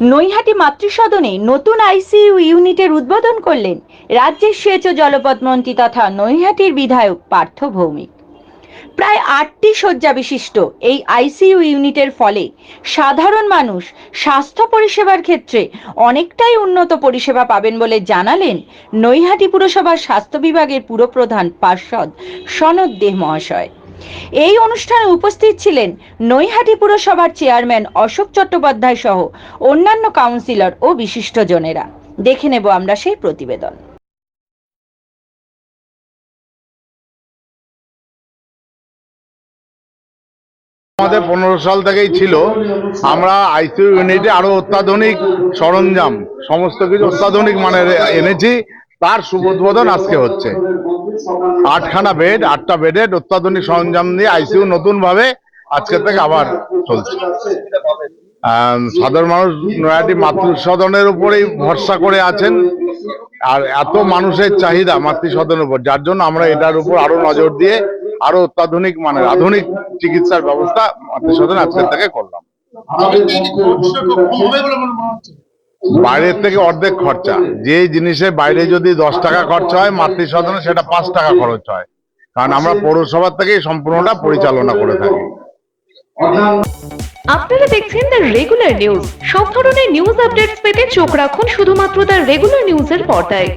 নৈহাটি মাতৃসদনে নতুন আইসিইউ ইউনিটের উদ্বোধন করলেন রাজ্যের সেচ ও জলপথ মন্ত্রী তথা নৈহাটির বিধায়ক পার্থ ভৌমিক। প্রায় আটটি শয্যা বিশিষ্ট এই আইসিইউ ইউনিটের ফলে সাধারণ মানুষ স্বাস্থ্য পরিষেবার ক্ষেত্রে অনেকটাই উন্নত পরিষেবা পাবেন বলে জানালেন নৈহাটি পুরসভার স্বাস্থ্য বিভাগের পুরপ্রধান পার্ষদ সনদ দেহ মহাশয়। এই অনুষ্ঠানে উপস্থিত ছিলেন নৈহাটি পুরসভার চেয়ারম্যান অশোক চট্টোপাধ্যায় সহ অন্যান্য কাউন্সিলর ও বিশিষ্টজনেরা। দেখে নেব আমরা সেই প্রতিবেদন। আমাদের পনেরো সাল থেকেই ছিল। আমরা আইসিইউ ইউনিটে আরও অত্যাধুনিক সরঞ্জাম, সমস্ত কিছু অত্যাধুনিক মানের এনেছি। তার উদ্বোধন আজকে হচ্ছে। আটখানা বেড আটটা বেডের অত্যাধুনিক সরঞ্জাম দিয়ে আইসিইউ নতুন ভাবে আজকে থেকে আবার চলছে। সাধারণ মানুষ নয়াটি মাতৃসদনের উপরেই ভরসা করে আছেন। আর এত মানুষের চাহিদা মাতৃসদনের উপর, যার জন্য আমরা এটার উপর আরও নজর দিয়ে আরও অত্যাধুনিক মানে আধুনিক চিকিৎসার ব্যবস্থা মাতৃসদন আজকের থেকে করলাম। বাইরের থেকে অর্ধেক খরচা। যে জিনিসে বাইরে যদি দশ টাকা খরচা হয়, মাতৃসদনে সেটা পাঁচ টাকা খরচ হয়। কারণ আমরা পৌরসভা থেকেই সম্পূর্ণটা পরিচালনা করে থাকি। আপনারা দেখছেন দ্য রেগুলার নিউজ সব ধরনের নিউজ আপডেটস পেতে চোখ রাখুন শুধুমাত্র দ্য রেগুলার নিউজের পর্দায়।